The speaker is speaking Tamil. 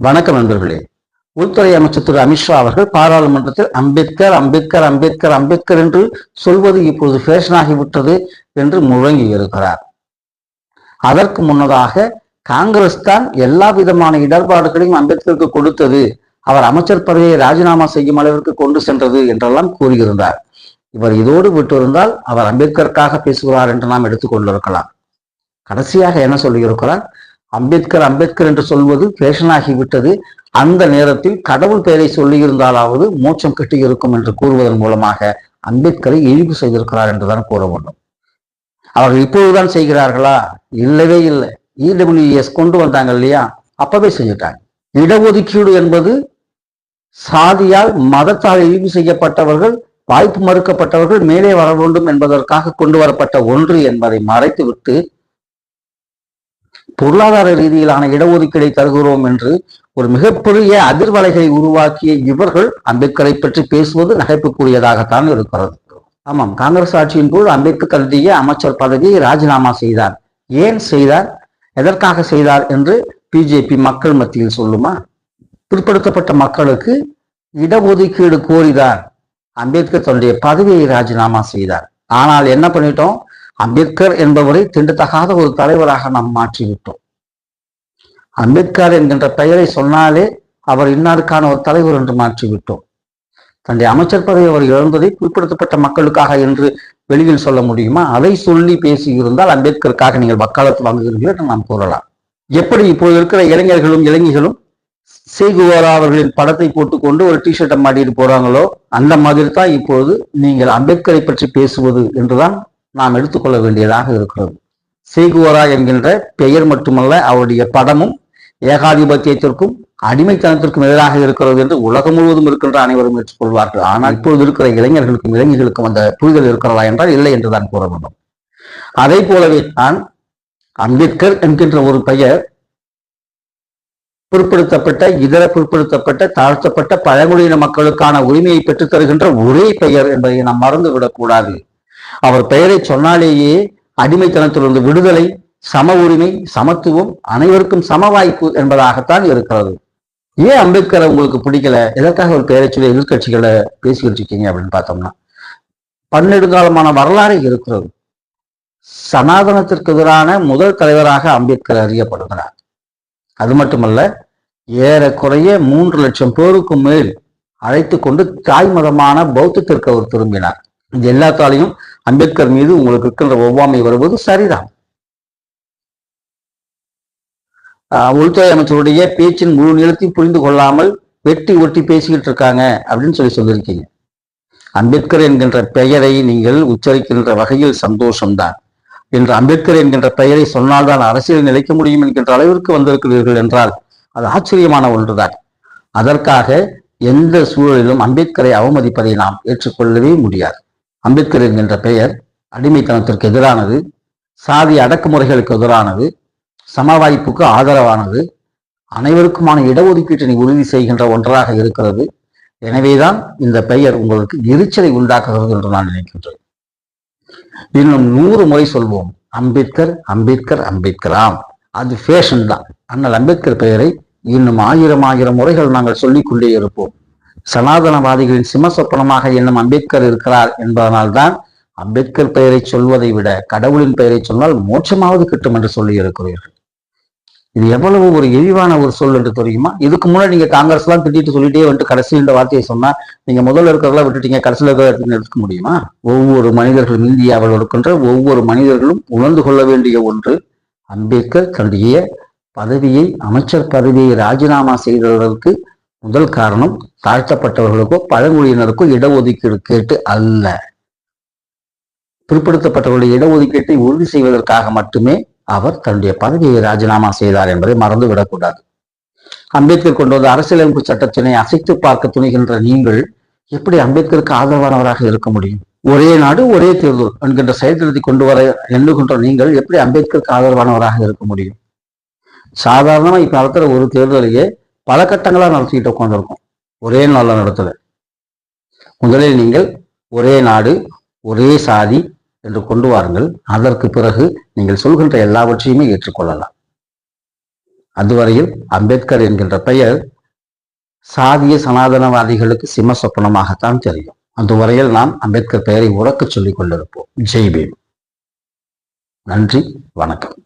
வணக்கம் நண்பர்களே. உள்துறை அமைச்சர் திரு அமித்ஷா அவர்கள் பாராளுமன்றத்தில் அம்பேத்கர் அம்பேத்கர் அம்பேத்கர் அம்பேத்கர் என்று சொல்வது இப்போது ஃபேஷனாகிவிட்டது என்று முழங்கி இருக்கிறார். அதற்கு முன்னதாக காங்கிரஸ் தான் எல்லா விதமான இடர்பாடுகளையும் அம்பேத்கருக்கு கொடுத்தது. அவர் அமைச்சர் பதவியை ராஜினாமா செய்யும் அளவிற்கு கொண்டு சென்றது என்றெல்லாம் கூறியிருந்தார். இவர் இதோடு விட்டிருந்தால் அவர் அம்பேத்கருக்காக பேசுகிறார் என்று நாம் எடுத்துக்கொண்டிருக்கலாம் கடைசியாக என்ன சொல்லியிருக்கிறார்? அம்பேத்கர் அம்பேத்கர் என்று சொல்வது ஃபேஷனாகிவிட்டது அந்த நேரத்தில் கடவுள் பெயரை சொல்லியிருந்தாலாவது மோட்சம் கட்டியிருக்கும் என்று கூறுவதன் மூலமாக அம்பேத்கரை இழிவு செய்திருக்கிறார் என்றுதான் கூற வேண்டும். அவர்கள் இப்பொழுதுதான் செய்கிறார்களா? இல்லவே இல்லை. இடபிள்யூஎஸ் கொண்டு வந்தாங்க இல்லையா? அப்பவே செஞ்சுட்டாங்க இடஒதுக்கீடு என்பது சாதியால் மதத்தால் இழிவு செய்யப்பட்டவர்கள் வாய்ப்பு மறுக்கப்பட்டவர்கள் மேலே வர வேண்டும் என்பதற்காக கொண்டு வரப்பட்ட ஒன்று என்பதை மறைத்துவிட்டு பொருளாதார ரீதியிலான இடஒதுக்கீடை தருகிறோம் என்று ஒரு மிகப்பெரிய அதிர்வலைகளை உருவாக்கிய இவர்கள் அம்பேத்கரை பற்றி பேசுவது நகைப்புக்குரியதாகத்தான் இருக்கிறது. ஆமாம் காங்கிரஸ் ஆட்சியின் போது அம்பேத்கர் கருதிய அமைச்சர் பதவியை ராஜினாமா செய்தார். ஏன் செய்தார்? எதற்காக செய்தார் என்று பிஜேபி மக்கள் மத்தியில் சொல்லுமா? பிற்படுத்தப்பட்ட மக்களுக்கு இடஒதுக்கீடு கோரிதார் அம்பேத்கர் தன்னுடைய பதவியை ராஜினாமா செய்தார். ஆனால் என்ன பண்ணிட்டோம்? அம்பேத்கர் என்பவரை திண்டத்தகாத ஒரு தலைவராக நாம் மாற்றிவிட்டோம். அம்பேத்கர் என்கின்ற பெயரை சொன்னாலே அவர் இன்னாருக்கான ஒரு தலைவர் என்று மாற்றிவிட்டோம். தன்னுடைய அமைச்சர் பதவி அவர் இழந்ததை பிற்படுத்தப்பட்ட மக்களுக்காக என்று வெளியில் சொல்ல முடியுமா? அதை சொல்லி பேசியிருந்தால் அம்பேத்கருக்காக நீங்கள் வக்காலத்து வாங்குகிறீர்கள் என்று நாம் கூறலாம். எப்படி இப்போது இருக்கிற இளைஞர்களும் இளைஞர்களும் செய்குவாரா அவர்களின் படத்தை போட்டுக்கொண்டு ஒரு டிஷர்ட்டை மாட்டிட்டு போறாங்களோ அந்த மாதிரி தான் இப்போது நீங்கள் அம்பேத்கரை பற்றி பேசுவது என்றுதான் நாம் எடுத்துக்கொள்ள வேண்டியதாக இருக்கிறது. சீகுவரா என்கின்ற பெயர் மட்டுமல்ல அவருடைய படமும் ஏகாதிபத்தியத்திற்கும் அடிமைத்தனத்திற்கும் எதிராக இருக்கிறது என்று உலகம் முழுவதும் இருக்கின்ற அனைவரும் ஏற்றுக்கொள்வார்கள். ஆனால் இப்பொழுது இருக்கிற இளைஞர்களுக்கும் இளைஞர்களுக்கும் அந்த புரிதல் இருக்கிறதா என்றால் இல்லை என்றுதான் கூற வேண்டும். அதை போலவே தான் அம்பேத்கர் என்கின்ற ஒரு பெயர் பிற்படுத்தப்பட்ட இதர பிற்படுத்தப்பட்ட தாழ்த்தப்பட்ட பழங்குடியின மக்களுக்கான உரிமையை பெற்றுத் தருகின்ற ஒரே பெயர் என்பதை நாம் மறந்துவிடக் கூடாது அவர் பெயரை சொன்னாலேயே அடிமைத்தனத்திலிருந்து விடுதலை சம உரிமை சமத்துவம் அனைவருக்கும் சம வாய்ப்பு என்பதாகத்தான் இருக்கிறது. ஏன் அம்பேத்கரை உங்களுக்கு பிடிக்கல? எதற்காக ஒரு பெயரை சொல்லி எதிர்கட்சிகளை பேசிக்கிட்டு இருக்கீங்க அப்படின்னு பார்த்தோம்னா பன்னெடுங்காலமான வரலாறு இருக்கிறது. சனாதனத்திற்கு எதிரான முதல் தலைவராக அம்பேத்கர் அறியப்படுகிறார். அது மட்டுமல்ல ஏறக்குறைய மூன்று லட்சம் பேருக்கு மேல் அழைத்து கொண்டு தாய் மதமான பௌத்தத்திற்கு அவர் திரும்பினார். இந்த எல்லாத்தாலையும் அம்பேத்கர் மீது உங்களுக்கு இருக்கின்ற ஒவ்வாமை வருவது சரிதான். ஆஹ் உள்துறை அமைச்சருடைய பேச்சின் முழு நீளத்தையும் புரிந்து கொள்ளாமல் வெட்டி ஒட்டி பேசிக்கிட்டு இருக்காங்க அப்படின்னு சொல்லி சொல்லியிருக்கீங்க. அம்பேத்கர் என்கின்ற பெயரை நீங்கள் உச்சரிக்கின்ற வகையில் சந்தோஷம்தான். என்று அம்பேத்கர் என்கின்ற பெயரை சொன்னால்தான் அரசியல் நிலைக்க முடியும் என்கின்ற அளவிற்கு வந்திருக்கிறீர்கள் என்றால் அது ஆச்சரியமான ஒன்றுதான். அதற்காக எந்த சூழலிலும் அம்பேத்கரை அவமதிப்பதை நாம் ஏற்றுக்கொள்ளவே முடியாது. அம்பேத்கர் என்கின்ற பெயர் அடிமைத்தனத்திற்கு எதிரானது சாதி அடக்குமுறைகளுக்கு எதிரானது சமவாய்ப்புக்கு ஆதரவானது அனைவருக்குமான இடஒதுக்கீட்டினை உறுதி செய்கின்ற ஒன்றாக இருக்கிறது. எனவேதான் இந்த பெயர் உங்களுக்கு எரிச்சலை உண்டாக்குகிறது என்று நான் நினைக்கின்றேன். இன்னும் நூறு முறை சொல்வோம் அம்பேத்கர் அம்பேத்கர் அம்பேத்கராம். அது ஃபேஷன் தான். அண்ணல் அம்பேத்கர் பெயரை இன்னும் ஆயிரம் ஆயிரம் முறைகள் நாங்கள் சொல்லிக்கொண்டே இருப்போம். சனாதனவாதிகளின் சிம்மசொப்பனமாக என்னும் அம்பேத்கர் இருக்கிறார் என்பதனால்தான் அம்பேத்கர் பெயரை சொல்வதை விட கடவுளின் பெயரை சொன்னால் மோட்சமாவது கிட்டும் என்று சொல்லி இருக்கிறீர்கள் இது எவ்வளவு ஒரு இழிவான ஒரு சொல் என்று தெரியுமா? இதுக்கு முன்னாடி நீங்க காங்கிரஸ் எல்லாம் திட்டிட்டு சொல்லிட்டே வந்துட்டு கடைசி என்ற வார்த்தையை சொன்னா நீங்க முதல்ல இருக்கிறதெல்லாம் விட்டுட்டீங்க கடைசியில் இருக்கிறத எடுக்க முடியுமா? ஒவ்வொரு மனிதர்களும் இந்தியாவில் இருக்கின்ற ஒவ்வொரு மனிதர்களும் உணர்ந்து கொள்ள வேண்டிய ஒன்று அம்பேத்கர் தன்னுடைய பதவியை அமைச்சர் பதவியை ராஜினாமா செய்ததற்கு முதல் காரணம் தாழ்த்தப்பட்டவர்களுக்கோ பழங்குடியினருக்கோ இடஒதுக்கீடு கேட்டு அல்ல. பிற்படுத்தப்பட்டவர்களுடைய இடஒதுக்கீட்டை உறுதி செய்வதற்காக மட்டுமே அவர் தன்னுடைய பதவியை ராஜினாமா செய்தார் என்பதை மறந்து விடக்கூடாது அம்பேத்கர் கொண்டு வந்த அரசியலமைப்பு சட்டத்தினை அசைத்து பார்க்க துணிகின்ற நீங்கள் எப்படி அம்பேத்கருக்கு ஆதரவானவராக இருக்க முடியும்? ஒரே நாடு ஒரே தேர்தல் என்கின்ற செயல்திட்டத்தை கொண்டு வர எண்ணுகின்ற நீங்கள் எப்படி அம்பேத்கருக்கு ஆதரவானவராக இருக்க முடியும்? சாதாரணமா இப்ப நடத்துற ஒரு தேர்தலையே பல கட்டங்களா நடத்திக்கிட்டு உட்காந்துருக்கோம் ஒரே நாளில் நடத்தலை. முதலில் நீங்கள் ஒரே நாடு ஒரே சாதி என்று கொண்டு வாருங்கள். அதற்கு பிறகு நீங்கள் சொல்கின்ற எல்லாவற்றையுமே ஏற்றுக்கொள்ளலாம். அதுவரையில் அம்பேத்கர் என்கின்ற பெயர் சாதிய சனாதனவாதிகளுக்கு சிம்ம சொப்பனமாகத்தான் தெரியும். அதுவரையில் நாம் அம்பேத்கர் பெயரை உறக்க சொல்லிக் கொண்டிருப்போம். ஜெய் பீம். நன்றி வணக்கம்.